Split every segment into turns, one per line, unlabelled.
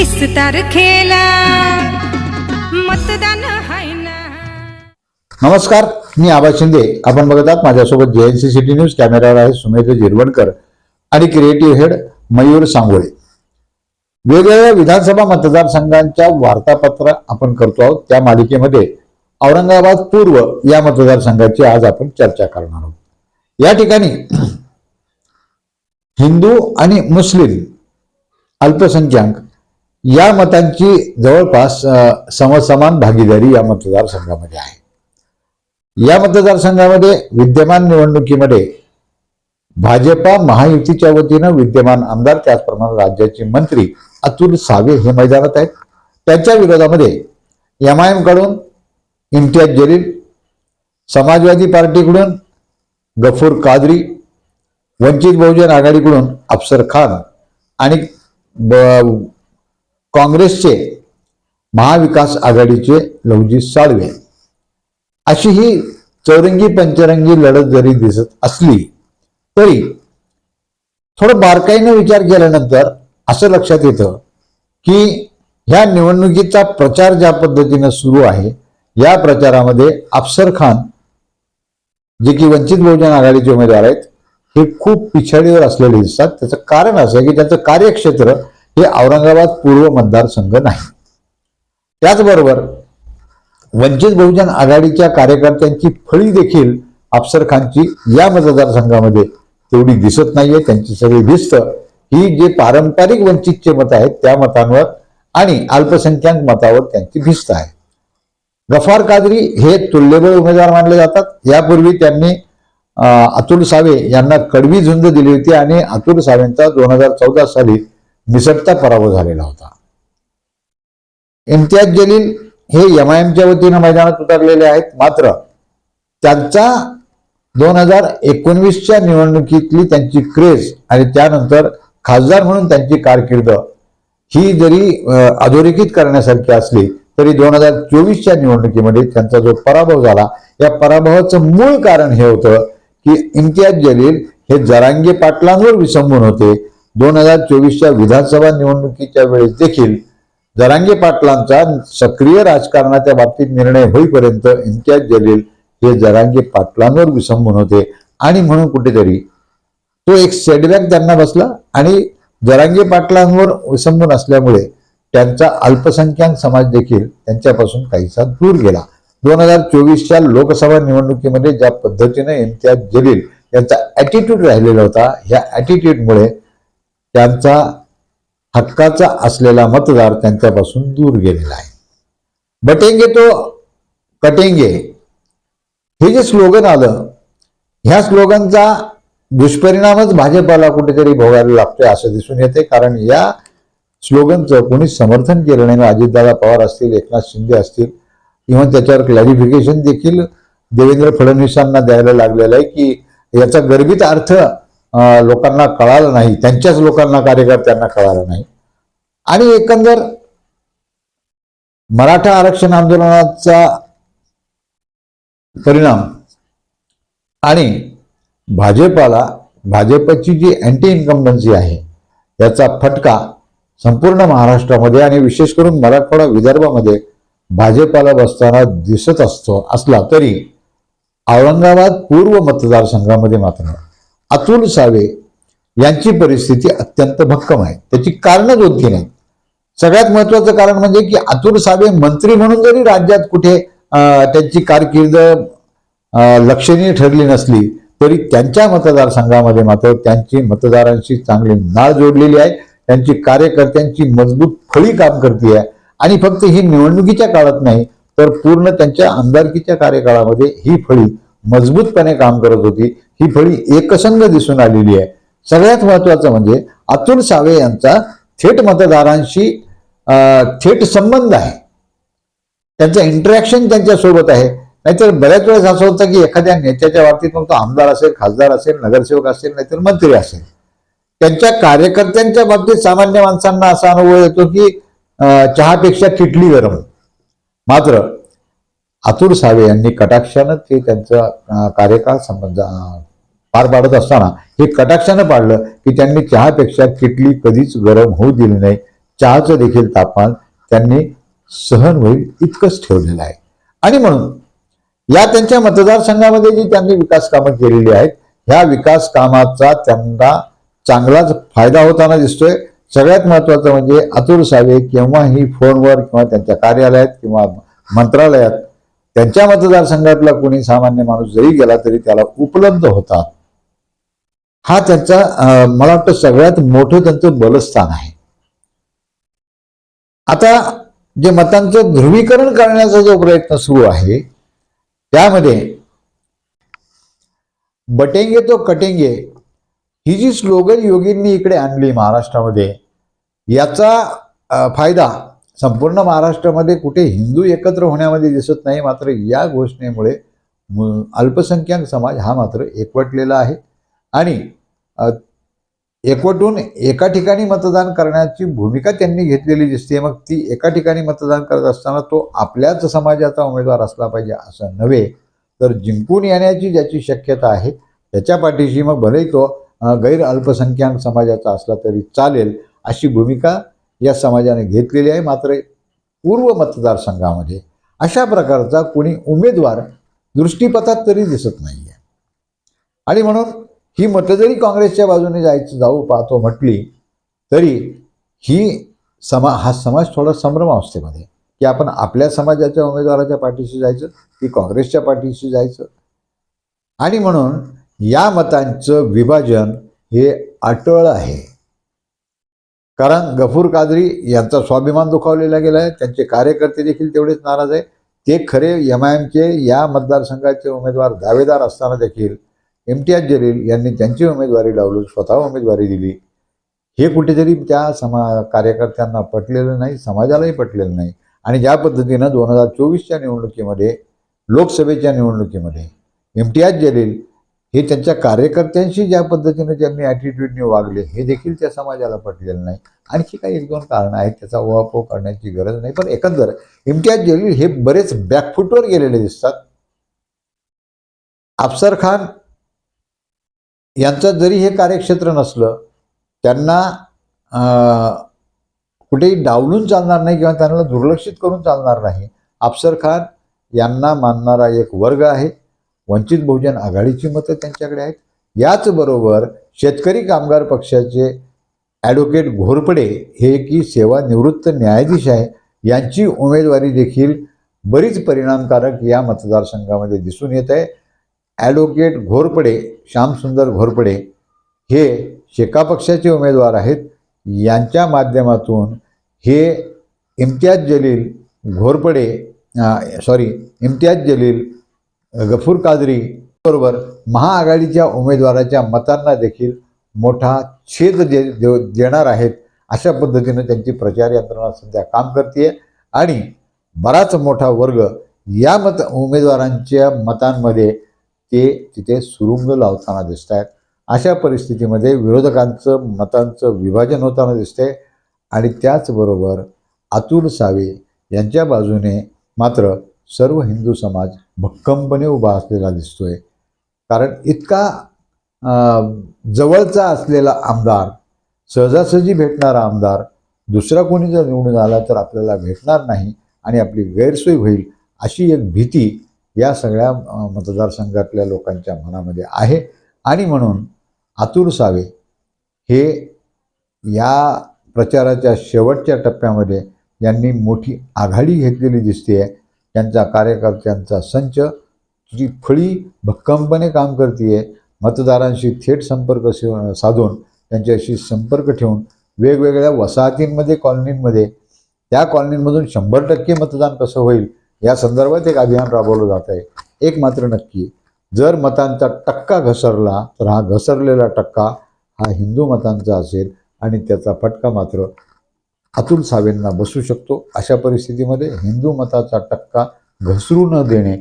वीस तारखेला मतदान हाय ना.
नमस्कार मी आबा शिंदे. आपण बघत आहात माझ्यासोबत जेएनसी सिटी न्यूज कॅमेरावर आहे सुमेध जिरवणकर आणि क्रिएटिव्ह हेड मयूर सांगोळे. वेगवेगळ्या विधानसभा मतदारसंघांच्या वार्तापत्र आपण करतो आहोत. त्या मालिकेमध्ये औरंगाबाद पूर्व या मतदारसंघाची आज आपण चर्चा करणार आहोत. या ठिकाणी हिंदू आणि मुस्लिम अल्पसंख्याक या मतांची जवळपास समसमान भागीदारी या मतदारसंघामध्ये आहे. या मतदारसंघामध्ये विद्यमान निवडणुकीमध्ये भाजपा महायुतीच्या वतीनं विद्यमान आमदार त्याचप्रमाणे राज्याचे मंत्री अतुल सावे हे मैदानात आहेत. त्यांच्या विरोधामध्ये एम आय एमकडून इम्तियाज जलील समाजवादी पार्टीकडून गफूर कादरी वंचित बहुजन आघाडीकडून अफसर खान आणि ब- काँग्रेसचे महाविकास आघाडीचे लवजी साळवे. अशी ही चौरंगी पंचरंगी लढत जरी दिसत असली तरी थोडं बारकाईने विचार केल्यानंतर असं लक्षात येतं की ह्या निवडणुकीचा प्रचार ज्या पद्धतीनं सुरू आहे या प्रचारामध्ये अफसर खान जे की वंचित बहुजन आघाडीचे उमेदवार आहेत हे खूप पिछाडीवर असलेले दिसतात. त्याचं कारण असं की त्यांचं कार्यक्षेत्र हे औरंगाबाद पूर्व मतदारसंघ नाही. त्याचबरोबर वंचित बहुजन आघाडीच्या कार्यकर्त्यांची फळी देखील अफसर खानची या मतदारसंघामध्ये तेवढी दिसत नाहीये. त्यांची सगळी भिस्त. ही जे पारंपरिक वंचितचे मत आहेत त्या मतांवर आणि अल्पसंख्याक मतावर त्यांची भिस्त आहे. गफार कादरी हे तुल्यबळ उमेदवार मानले जातात. यापूर्वी त्यांनी अतुल सावे यांना कडवी झुंज दिली होती आणि अतुल सावेंचा दोन हजार चौदा साली निसटता पराभव झालेला होता. इम्तियाज जलील हे एमआयएमच्या वतीनं मैदानात उतरलेले आहेत. मात्र त्यांचा दोन हजार एकोणवीसच्या निवडणुकीतली त्यांची क्रेज आणि त्यानंतर खासदार म्हणून त्यांची कारकीर्द ही जरी अधोरेखित करण्यासारखी असली तरी दोन हजार चोवीसच्या निवडणुकीमध्ये त्यांचा जो पराभव झाला या पराभवाचं मूळ कारण हे होतं की इम्तियाज जलील हे जरांगे पाटलांवर विसंबून होते. दोन हजार चोवीसच्या विधानसभा निवडणुकीच्या वेळेस देखील जरांगे पाटलांचा सक्रिय राजकारणाच्या बाबतीत निर्णय होईपर्यंत इम्तियाज जलील हे जरांगे पाटलांवर विसंबून होते. आणि म्हणून कुठेतरी तो एक सेटबॅक त्यांना बसला आणि जरांगे पाटलांवर विसंबून असल्यामुळे त्यांचा अल्पसंख्याक समाज देखील त्यांच्यापासून काहीसा दूर गेला. दोन हजार चोवीसच्या लोकसभा निवडणुकीमध्ये ज्या पद्धतीने इम्तियाज जलील यांचा ॲटिट्यूड राहिलेला होता ह्या ॲटिट्यूडमुळे त्यांचा हक्काचा असलेला मतदार त्यांच्यापासून दूर गेलेला आहे. बटेंगे तो कटेंगे. हे जे स्लोगन आलं ह्या स्लोगनचा दुष्परिणामच भाजपाला कुठेतरी भोगायला लागतोय असं दिसून येते. कारण या स्लोगनचं कोणी समर्थन केलं नाही. अजितदादा पवार असतील एकनाथ शिंदे असतील इव्हन त्याच्यावर क्लॅरिफिकेशन देखील देवेंद्र फडणवीसांना द्यायला लागलेलं आहे की याचा गर्भित अर्थ लोकांना कळालं नाही. त्यांच्याच लोकांना कार्यकर्त्यांना कळालं नाही. आणि एकंदर मराठा आरक्षण आंदोलनाचा परिणाम आणि भाजपाला भाजपची जी अँटी इन्कम्बन्सी आहे याचा फटका संपूर्ण महाराष्ट्रामध्ये आणि विशेष करून मराठवाडा विदर्भामध्ये भाजपाला बसताना दिसत असतो असला तरी औरंगाबाद पूर्व मतदारसंघामध्ये मात्र अतुल सावे यांची परिस्थिती अत्यंत भक्कम आहे. त्याची कारणं दोन तीन आहेत सगळ्यात महत्वाचं कारण म्हणजे की अतुल सावे मंत्री म्हणून जरी राज्यात कुठे त्यांची कारकीर्द लक्षणीय ठरली नसली तरी त्यांच्या मतदारसंघामध्ये मात्र त्यांची मतदारांशी चांगली नाळ जोडलेली आहे. त्यांची कार्यकर्त्यांची मजबूत फळी काम करते आहे आणि फक्त ही निवडणुकीच्या काळात नाही तर पूर्ण त्यांच्या आमदारकीच्या कार्यकाळामध्ये ही फळी मजबूतपणे काम करत होती. ही फळी एकसंघ दिसून आलेली आहे. सगळ्यात महत्वाचं म्हणजे अतुल सावे यांचा थेट मतदारांशी थेट संबंध आहे. त्यांचं इंटरॅक्शन त्यांच्यासोबत आहे. नाहीतर बऱ्याच वेळेस असं होतं की एखाद्या नेत्याच्या बाबतीत मग तो आमदार असेल खासदार असेल नगरसेवक असेल नाहीतर मंत्री असेल. त्यांच्या कार्यकर्त्यांच्या बाबतीत सामान्य माणसांना असा अनुभव येतो की चहापेक्षा किटली गरम. मात्र अतुल सावे यांनी कटाक्षानं ते त्यांचा कार्यकाळ संबंध पार पाडत असताना हे कटाक्षानं पाडलं की त्यांनी चहापेक्षा किटली कधीच गरम होऊ दिली नाही. चहाचं देखील तापमान त्यांनी सहन होईल इतकंच ठेवलेलं आहे. आणि म्हणून या त्यांच्या मतदारसंघामध्ये जी त्यांनी विकास कामं केलेली आहेत ह्या विकास कामाचा त्यांना चांगलाच फायदा होताना दिसतोय. सगळ्यात महत्वाचं म्हणजे अतुल सावे केव्हाही फोनवर किंवा त्यांच्या कार्यालयात किंवा मंत्रालयात त्यांच्या मतदारसंघातला कोणी सामान्य माणूस जरी गेला तरी त्याला उपलब्ध होतात. हा त्यांचा मला वाटतं सगळ्यात मोठं त्यांचं बलस्थान आहे. आता जे मतांचं ध्रुवीकरण करण्याचा जो प्रयत्न सुरू आहे त्यामध्ये बटेंगे तो कटेंगे ही जी स्लोगन योगींनी इकडे आणली महाराष्ट्रामध्ये याचा फायदा संपूर्ण महाराष्ट्रामध्ये कुठे हिंदू एकत्र होण्यामध्ये दिसत नाही मात्र या घोषणेमुळे अल्पसंख्याक समाज हा मात्र एकवटलेला आहे. आणि एकवटून एका ठिकाणी मतदान करण्याची भूमिका त्यांनी घेतलेली दिसते. मग ती एका ठिकाणी मतदान करत असताना तो आपल्याच समाजाचा उमेदवार असला पाहिजे असं नव्हे तर जिंकून येण्याची ज्याची शक्यता आहे त्याच्या पाठीशी मग भलेही तो गैर अल्पसंख्याक समाजाचा असला तरी चालेल अशी भूमिका या समाजाने घेतलेली आहे. मात्र पूर्व मतदारसंघामध्ये अशा प्रकारचा कोणी उमेदवार दृष्टीपथात तरी दिसत नाही आहे आणि म्हणून ही मतं जरी काँग्रेसच्या बाजूने जायचं जाऊ पाहतो म्हटली तरी ही समा हा समाज थोडा संभ्रमावस्थेमध्ये की आपण आपल्या समाजाच्या उमेदवाराच्या पाठीशी जायचं की काँग्रेसच्या पाठीशी जायचं. आणि म्हणून या मतांचं विभाजन हे अटळ आहे. कारण गफूर कादरी यांचा स्वाभिमान दुखावलेला गेला आहे त्यांचे कार्यकर्ते देखील तेवढेच नाराज आहे ते खरे एम आय एमचे या मतदारसंघाचे उमेदवार दावेदार असताना देखील इम्तियाज जलील यांनी त्यांची उमेदवारी लावली स्वतः उमेदवारी दिली हे कुठेतरी त्या समा कार्यकर्त्यांना पटलेलं नाही समाजालाही पटलेलं नाही. आणि ज्या पद्धतीनं दोन हजार चोवीसच्या निवडणुकीमध्ये लोकसभेच्या निवडणुकीमध्ये इम्तियाज जलील हे त्यांच्या कार्यकर्त्यांशी ज्या पद्धतीनं त्यांनी ॲटिट्यूडने वागले हे देखील त्या समाजाला पटलेलं नाही. आणखी काही एक दोन कारणं आहेत त्याचा उहापोह करण्याची गरज नाही. पण एकंदर इम्तियाज जलील हे बरेच बॅकफुटवर गेलेले दिसतात. अफसर खान यांचं जरी हे कार्यक्षेत्र नसलं त्यांना कुठेही डावलून चालणार नाही किंवा त्यांना दुर्लक्षित करून चालणार नाही. अफसर खान यांना मानणारा एक वर्ग आहे. वंचित बहुजन आघाडीची मतं त्यांच्याकडे आहेत. याचबरोबर शेतकरी कामगार पक्षाचे ॲडव्होकेट घोरपडे हे की सेवानिवृत्त न्यायाधीश आहे यांची उमेदवारी देखील बरीच परिणामकारक या मतदारसंघामध्ये दिसून येत आहे. ॲडव्होकेट घोरपडे श्यामसुंदर घोरपडे हे शेका पक्षाचे उमेदवार आहेत. यांच्या माध्यमातून हे इम्तियाज जलील घोरपडे सॉरी इम्तियाज जलील गफूर कादरी बरोबर महाआघाडीच्या उमेदवाराच्या मतांना देखील मोठा छेद दे दे- देणार आहेत. अशा पद्धतीनं त्यांची प्रचार यंत्रणा सध्या काम करते आणि बराच मोठा वर्ग या मत उमेदवारांच्या मतांमध्ये ते तिथे सुरुंग लावताना दिसत आहेत अशा परिस्थितीमध्ये विरोधकांचं मतांचं विभाजन होताना दिसतंय. आणि त्याचबरोबर अतुल सावे यांच्या बाजूने मात्र सर्व हिंदू समाज भक्कमपणे उभा असलेला दिसतोय. कारण इतका जवळचा असलेला आमदार सहजासहजी भेटणारा आमदार दुसरा कोणी जर निवडून आला तर आपल्याला भेटणार नाही आणि आपली गैरसोय होईल अशी एक भीती या सगळ्या मतदारसंघातल्या लोकांच्या मनामध्ये आहे. आणि म्हणून आतुर सावे हे या प्रचाराच्या शेवटच्या टप्प्यामध्ये यांनी मोठी आघाडी घेतलेली दिसते आहे त्यांचा कार्यकर्त्यांचा संच तुझी फळी भक्कमपणे काम करते मतदारांशी थेट संपर्क से- साधून त्यांच्याशी संपर्क ठेवून वेगवेगळ्या वसाहतींमध्ये कॉलनींमध्ये त्या कॉलनींमधून शंभर टक्के मतदान कसं होईल या संदर्भात एक अभियान राबवलं जात आहे. एक मात्र नक्की. जर मतांचा टक्का घसरला तर हा घसरलेला टक्का हा हिंदू मतांचा असेल आणि त्याचा फटका मात्र अतुल सावेंना बसू शकतो. अशा परिस्थितीमध्ये हिंदू मताचा टक्का घसरू न देणे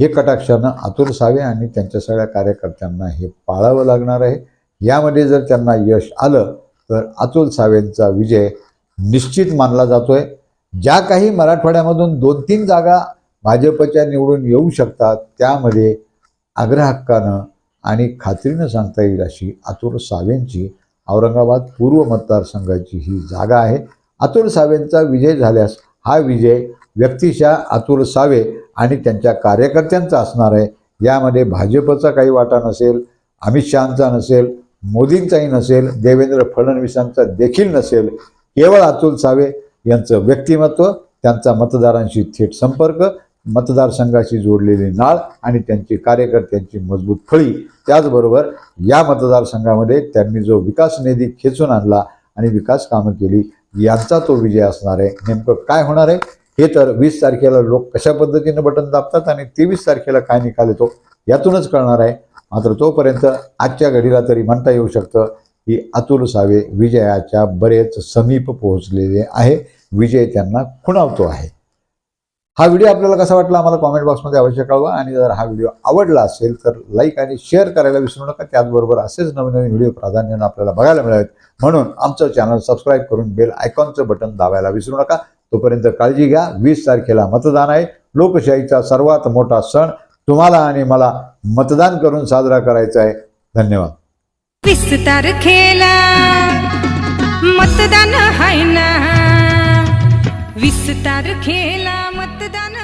हे कटाक्षानं अतुल सावे आणि त्यांच्या सगळ्या कार्यकर्त्यांना हे पाळावं लागणार आहे. यामध्ये जर त्यांना यश आलं तर अतुल सावेंचा विजय निश्चित मानला जातोय. ज्या काही मराठवाड्यामधून दोन तीन जागा भाजपच्या निवडून येऊ शकतात त्यामध्ये आग्रहक्कानं आणि खात्रीनं सांगता येईल अशी अतुल सावेंची औरंगाबाद पूर्व मतदारसंघाची ही जागा आहे. अतुल सावेंचा विजय झाल्यास हा विजय व्यक्तिशः अतुल सावे आणि त्यांच्या कार्यकर्त्यांचा असणार आहे. यामध्ये भाजपचा काही वाटा नसेल अमित शहाचा नसेल मोदींचाही नसेल देवेंद्र फडणवीसांचा देखील नसेल. केवळ अतुल सावे यांचं व्यक्तिमत्व त्यांचा मतदारांशी थेट संपर्क मतदारसंघाशी जोडलेली नाळ आणि त्यांची कार्यकर्त्यांची मजबूत फळी. त्याचबरोबर या मतदारसंघामध्ये त्यांनी जो विकास निधी खेचून आणला आणि विकास कामं केली यांचा तो विजय असणार आहे. नेमकं काय होणार आहे? हे तर वीस तारखेला लोक कशा पद्धतीनं बटन दाबतात आणि तेवीस तारखेला काय निकाल येतो यातूनच कळणार आहे. मात्र तोपर्यंत आजच्या घडीला तरी म्हणता येऊ शकतं की अतुल सावे विजयाच्या बरेच समीप पोहोचलेले आहे. विजय त्यांना खुणावतो आहे. हा व्हिडिओ आपल्याला कसा वाटला आम्हाला कॉमेंट बॉक्समध्ये अवश्य कळवा. आणि जर हा व्हिडिओ आवडला असेल तर लाईक आणि शेअर करायला विसरू नका. त्याचबरोबर असेच नवीन नवीन व्हिडिओ प्राधान्यानं आपल्याला बघायला मिळावेत. म्हणून आमचं चॅनल सबस्क्राईब करून बेल आयकॉनचं बटन दाबायला विसरू नका. तोपर्यंत काळजी घ्या. वीस तारखेला मतदान आहे. लोकशाहीचा सर्वात मोठा सण तुम्हाला आणि मला मतदान करून साजरा करायचा आहे. धन्यवाद.
वीस तारखेला मतदान हाय ना. वीस तारखेला मतदान